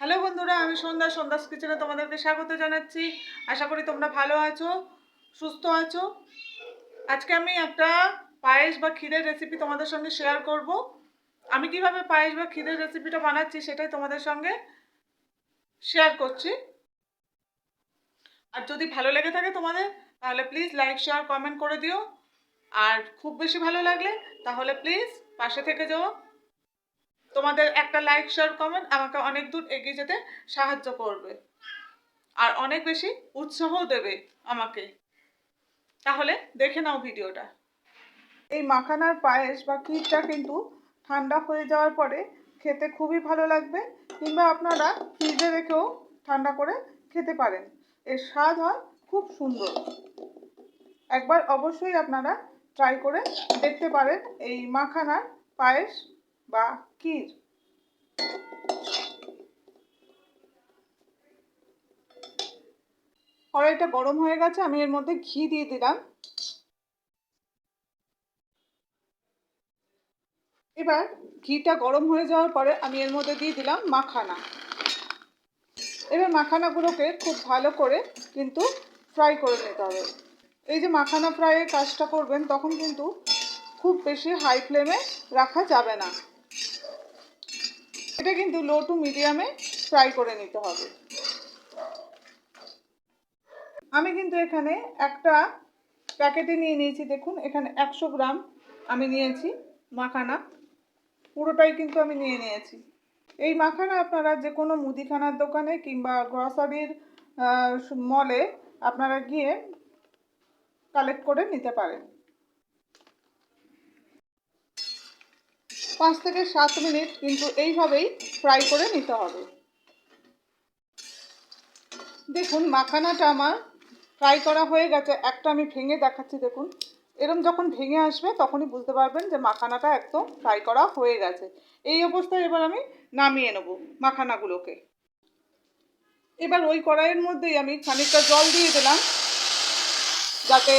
Hello বন্ধুরা, আমি সন্ধ্যা সন্ধ্যাস কিচেনে তোমাদেরকে স্বাগত জানাচ্ছি। আশা করি তোমরা ভালো আছো, সুস্থ আছো। আজকে আমি একটা পায়েস বা ক্ষীরের রেসিপি তোমাদের সঙ্গে শেয়ার করব। আমি কীভাবে পায়েস বা ক্ষীরের রেসিপিটা বানাচ্ছি সেটাই তোমাদের সঙ্গে শেয়ার করছি। আর যদি ভালো লেগে থাকে তোমাদের, তাহলে প্লিজ লাইক শেয়ার কমেন্ট করে দিও। আর খুব বেশি ভালো লাগলে, তাহলে প্লিজ পাশে থেকে যাও। তোমাদের একটা লাইক শেয়ার কমেন্ট আমাকে অনেক দূর এগিয়ে যেতে সাহায্য করবে। আর অনেক বেশি উৎসাহও দেবে আমাকে। তাহলে দেখে নাও ভিডিওটা। এই মাখানার পায়েস বা কিটটা কিন্তু ঠান্ডা হয়ে যাওয়ার পরে খেতে খুবই ভালো লাগবে, কিংবা আপনারা ফ্রিজে রেখেও ঠান্ডা করে খেতে পারেন। এর স্বাদ হয় খুব সুন্দর। একবার অবশ্যই আপনারা ট্রাই করে দেখতে পারেন এই মাখানার পায়েস বা ক্ষীর কড়াইটা গরম হয়ে গেছে, আমি এর মধ্যে ঘি দিয়ে দিলাম। এবার ঘিটা গরম হয়ে যাওয়ার পরে আমি এর মধ্যে দিয়ে দিলাম মাখানা। এবার মাখানাগুলোকে খুব ভালো করে কিন্তু ফ্রাই করে নিতে হবে। এই যে মাখানা ফ্রাইয়ের কাজটা করবেন, তখন কিন্তু খুব বেশি হাই ফ্লেমে রাখা যাবে না। এটা কিন্তু লো টু মিডিয়ামে ফ্রাই করে নিতে হবে। আমি কিন্তু এখানে একটা প্যাকেটে নিয়ে নিয়েছি, দেখুন, এখানে একশো গ্রাম আমি নিয়েছি মাখানা। পুরোটাই কিন্তু আমি নিয়ে নিয়েছি। এই মাখানা আপনারা যে কোনো মুদিখানার দোকানে কিংবা গ্রসারির মলে আপনারা গিয়ে কালেক্ট করে নিতে পারেন। পাঁচ থেকে সাত মিনিট, কিন্তু এইভাবেই ফ্রাই করে নিতে হবে। দেখুন, মাখানাটা আমার ফ্রাই করা হয়ে গেছে। একটা আমি ভেঙে দেখাচ্ছি, দেখুন। এরম যখন ভেঙে আসবে, তখনই বুঝতে পারবেন যে মাখানাটা একদম ফ্রাই করা হয়ে গেছে। এই অবস্থায় এবার আমি নামিয়ে নেব মাখানাগুলোকে। এবার ওই কড়াইয়ের মধ্যেই আমি খানিকটা জল দিয়ে দিলাম, যাতে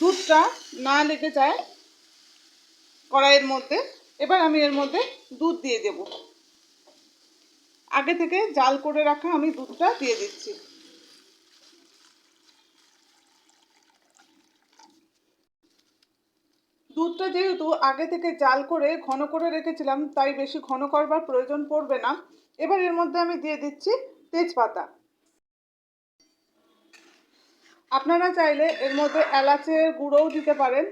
দুধটা না লেগে যায় কড়াইয়ের মধ্যে। এবার আমি এর মধ্যে দুধ দিয়ে দেব। আগে থেকে জাল করে রাখা আমি দুধটা দিয়ে দিচ্ছি। দুধটা যেহেতু আগে থেকে জাল করে ঘন করে রেখেছিলাম, তাই বেশি ঘন করবার প্রয়োজন পড়বে না। এবার এর মধ্যে আমি দিয়ে দিচ্ছি তেজপাতা। আপনারা চাইলে এর মধ্যে এলাচের গুঁড়োও দিতে পারেন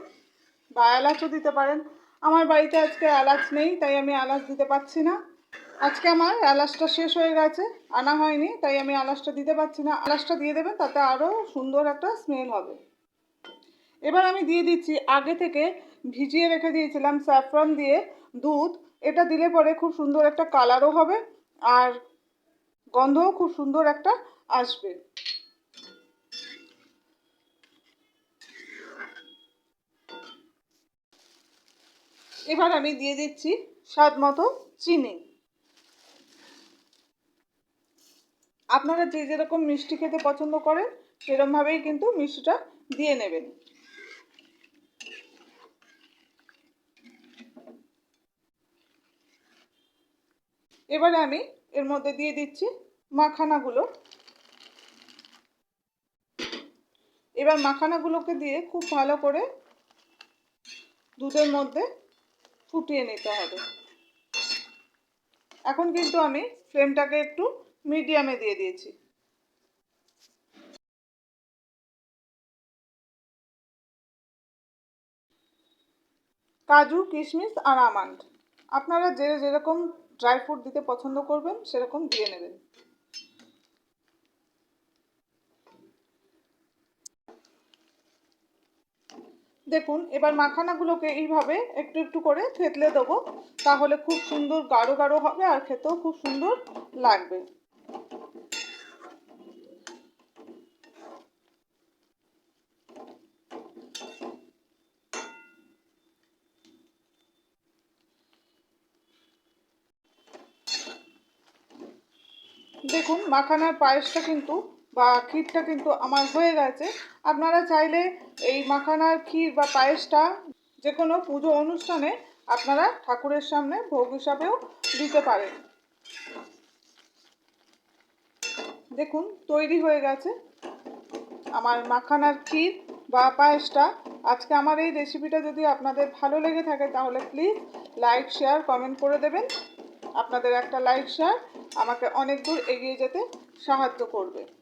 বা এলাচও দিতে পারেন। আমার বাড়িতে আজকে এলাচ নেই, তাই আমি এলাচ দিতে পারছি না। আজকে আমার এলাচটা শেষ হয়ে গেছে, আনা হয়নি, তাই আমি এলাচটা দিতে পারছি না। এলাচটা দিয়ে দেবেন, তাতে আরও সুন্দর একটা স্মেল হবে। এবার আমি দিয়ে দিচ্ছি, আগে থেকে ভিজিয়ে রেখে দিয়েছিলাম স্যাফরন দিয়ে দুধ। এটা দিলে পরে খুব সুন্দর একটা কালারও হবে, আর গন্ধও খুব সুন্দর একটা আসবে। এবার আমি দিয়ে দিচ্ছি স্বাদ মতো চিনি। আপনারা যে যেরকম মিষ্টি খেতে পছন্দ করেন সেরকমভাবেই কিন্তু মিষ্টিটা দিয়ে নেবেন। এবারে আমি এর মধ্যে দিয়ে দিচ্ছি মাখানাগুলো। এবার মাখানাগুলোকে দিয়ে খুব ভালো করে দুধের মধ্যে ফুটিয়ে নিতে হবে। এখন কিন্তু আমি ফ্লেমটাকে একটু মিডিয়ামে দিয়ে দিয়েছি। কাজু, কিশমিশ আর আমান্ড। আপনারা যে যেরকম ড্রাই ফ্রুট দিতে পছন্দ করবেন, সেরকম দিয়ে নেবেন। দেখুন, এবার মাখানাগুলোকে এইভাবে একটু একটু করে থেতলে দেবো। তাহলে খুব সুন্দর গাঢ় গাঢ় হবে আর খেতেও খুব সুন্দর লাগবে। দেখুন, মাখানার পায়েসটা কিন্তু বা ক্ষীরটা কিন্তু আমার হয়ে গেছে। আপনারা চাইলে এই মাখানার ক্ষীর বা পায়েসটা যে কোনো পুজো অনুষ্ঠানে আপনারা ঠাকুরের সামনে ভোগ হিসাবেও দিতে পারেন। দেখুন, তৈরি হয়ে গেছে। আমার মাখানার ক্ষীর বা পায়েসটা। আজকে আমার এই রেসিপিটা যদি আপনাদের ভালো লেগে থাকে, তাহলে প্লিজ লাইক, শেয়ার, কমেন্ট করে দেবেন। আপনাদের একটা লাইক, শেয়ার আমাকে অনেক দূর এগিয়ে যেতে সাহায্য করবে।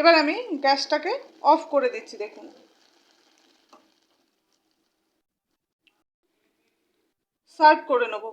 এবার আমি গ্যাসটাকে অফ করে দিচ্ছি দেখুন। সার্ভ করে নেব।